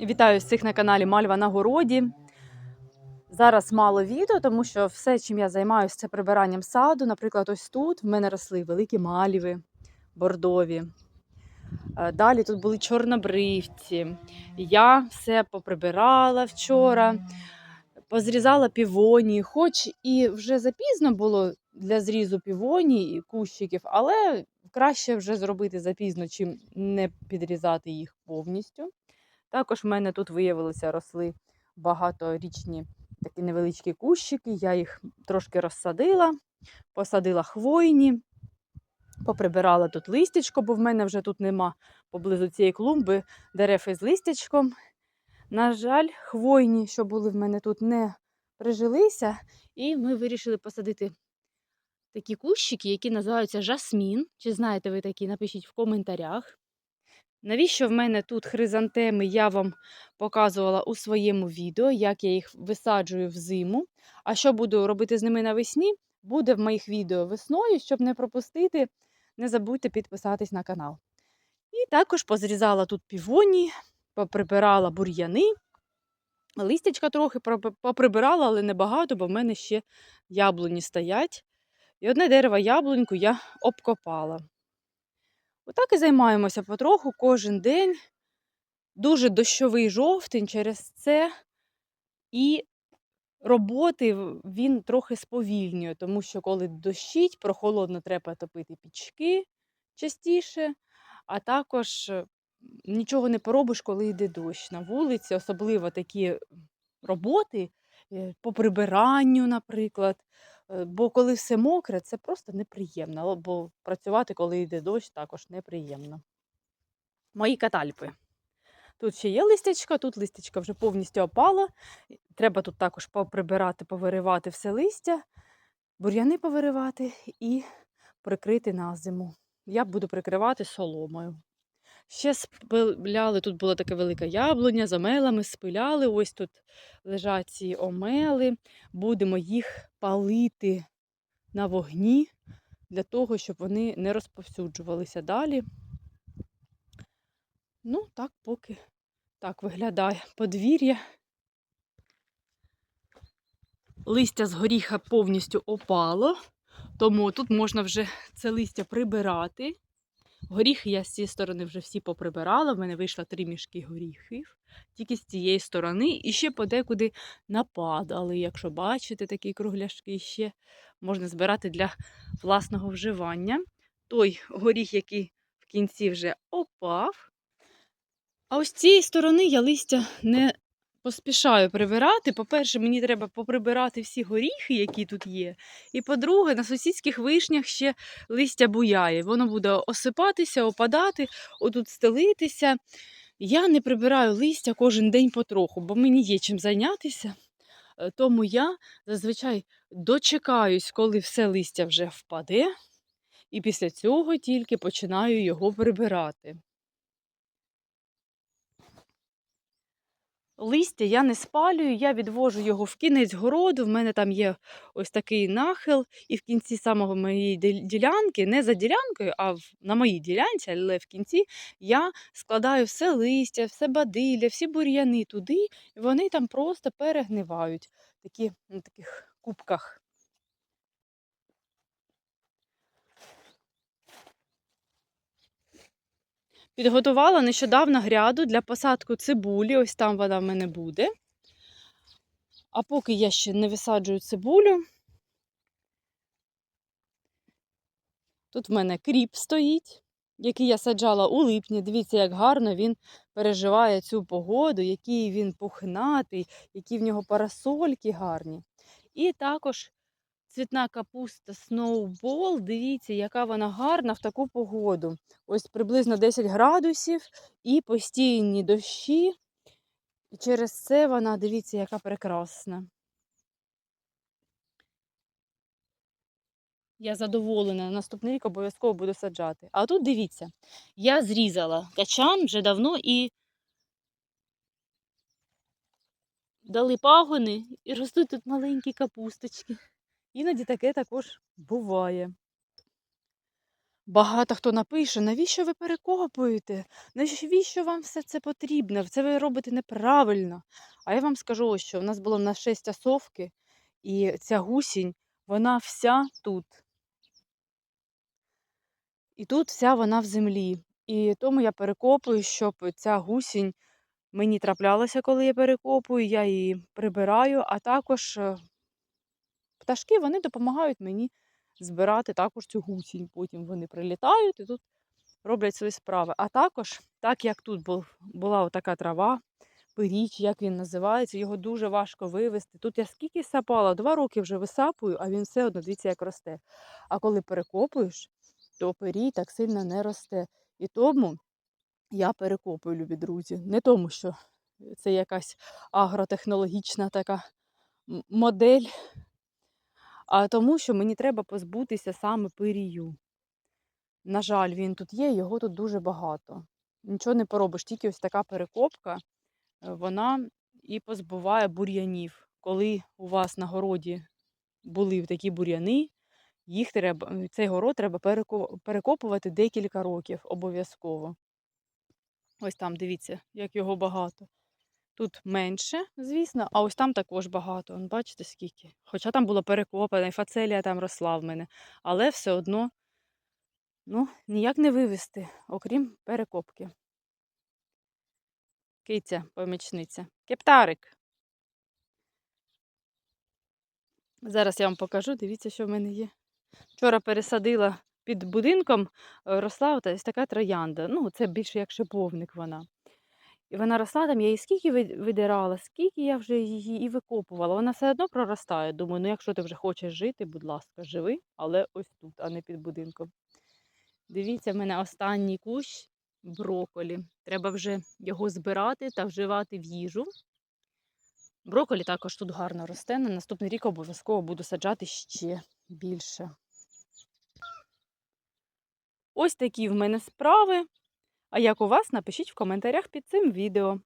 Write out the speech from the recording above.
Вітаю всіх на каналі Мальва на городі. Зараз мало відео, тому що все, чим я займаюся, це прибиранням саду. Наприклад, ось тут в мене росли великі мальви бордові. Е, Далі тут були чорнобривці. Я все поприбирала вчора, позрізала півонії, хоч і вже запізно було для зрізу півоній і кущиків, але краще вже зробити запізно, чим не підрізати їх повністю. Також в мене тут виявилося росли багаторічні такі невеличкі кущики. Я їх трошки розсадила, посадила хвойні, поприбирала тут листячко, бо в мене вже тут нема поблизу цієї клумби дерев із листячком. На жаль, хвойні, що були в мене тут, не прижилися, і ми вирішили посадити такі кущики, які називаються жасмін. Чи знаєте ви такі? Напишіть в коментарях. Навіщо в мене тут хризантеми, я вам показувала у своєму відео, як я їх висаджую взиму. А що буду робити з ними навесні, буде в моїх відео весною, щоб не пропустити, не забудьте підписатись на канал. І також позрізала тут півоні, поприбирала бур'яни. Листячка трохи поприбирала, але небагато, бо в мене ще яблуні стоять. І одне дерево яблуньку я обкопала. Отак і займаємося потроху кожен день. Дуже дощовий жовтень через це. І роботи він трохи сповільнює, тому що коли дощить, прохолодно треба топити пічки частіше, а також е, нічого не поробиш, коли йде дощ на вулиці, особливо такі роботи е, по прибиранню, наприклад. Е, Бо коли все мокре, це просто неприємно. Бо працювати, коли йде дощ, також неприємно. Мої катальпи. Тут ще є листячка, тут листячка вже повністю опала. Треба тут також поприбирати, повиривати все листя, бур'яни повиривати і прикрити на зиму. Я буду прикривати соломою. Ще спиляли, тут була така велика яблуня, з омелами спиляли. Ось тут лежать ці омели. Будемо їх палити на вогні для того, щоб вони не розповсюджувалися далі. Ну, так поки так виглядає подвір'я. Листя з горіха повністю опало, тому тут можна вже це листя прибирати. Горіхи я з цієї сторони вже всі поприбирала. В мене вийшло три мішки горіхів, тільки з цієї сторони. І ще подекуди нападали. Якщо бачите такі кругляшки, ще можна збирати для власного вживання. Той горіх, який в кінці вже опав. А ось з цієї сторони я листя не поспішаю прибирати. По-перше, мені треба поприбирати всі горіхи, які тут є. І по-друге, на сусідських вишнях ще листя буяє. Воно буде осипатися, опадати, отут стелитися. Я не прибираю листя кожен день потроху, бо мені є чим зайнятися. Е, Тому я зазвичай дочекаюсь, коли все листя вже впаде, і після цього тільки починаю його прибирати. Листя я не спалюю, я відвожу його в кінець городу. В мене там є ось такий нахил, і в кінці самого моєї ділянки, не за ділянкою, а на моїй ділянці, але в кінці я складаю все листя, все бадилля, всі бур'яни туди, і вони там просто перегнивають такі, на таких кубках. Підготувала нещодавно гряду для посадку цибулі. Ось там вона в мене буде. А поки я ще не висаджую цибулю, тут в мене кріп стоїть, який я саджала у липні. Дивіться, як гарно він переживає цю погоду, який він пухнатий, які в нього парасольки гарні. І також цвітна капуста Snowball. Дивіться, яка вона гарна в таку погоду. Ось приблизно 10 градусів і постійні дощі. І через це вона, дивіться, яка прекрасна. Я задоволена. Наступний рік обов'язково буду саджати. А тут дивіться, я зрізала качан вже давно і дали пагони і ростуть тут маленькі капусточки. Іноді таке також буває. Багато хто напише, навіщо ви перекопуєте? Навіщо вам все це потрібно? Це ви робите неправильно. А я вам скажу що. У нас було на 6 осовки, і ця гусінь, вона вся тут. І тут вся вона в землі. І тому я перекопую, щоб ця гусінь мені траплялася, коли я перекопую, я її прибираю, а також е, пташки вони допомагають мені збирати також цю гусінь. Потім вони прилітають і тут роблять свої справи. А також, так як тут була така трава, пиріч, як він називається, його дуже важко вивезти. Тут я скільки сапала, два роки вже висапую, а він все одно дивіться, як росте. А коли перекопуєш, то пирій так сильно не росте. І тому я перекопую, любі друзі. Не тому, що це якась агротехнологічна така модель, а тому, що мені треба позбутися саме пирію. На жаль, він тут є, його тут дуже багато. Нічого не поробиш, тільки ось така перекопка, е, вона і позбуває бур'янів. Коли у вас на городі були такі бур'яни, їх треба, цей город треба перекопувати декілька років обов'язково. Ось там, дивіться, як його багато. Тут менше, звісно, а ось там також багато. Он, бачите, скільки. Хоча там було перекопане, і фацелія там росла в мене. Але все одно ну, ніяк не вивезти, окрім перекопки. Киця, помічниця. Кептарик. Зараз я вам покажу, дивіться, що в мене є. Вчора пересадила під будинком, е, росла ось така троянда. Ну, це більше як шиповник вона. І вона росла там, я її скільки видирала, скільки я вже її і викопувала. Вона все одно проростає. Думаю, ну якщо ти вже хочеш жити, будь ласка, живи, але ось тут, а не під будинком. Дивіться, в мене останній кущ броколі. Треба вже його збирати та вживати в їжу. Броколі також тут гарно росте. На наступний рік обов'язково буду саджати ще більше. Ось такі в мене справи. А як у вас, напишіть в коментарях під цим відео.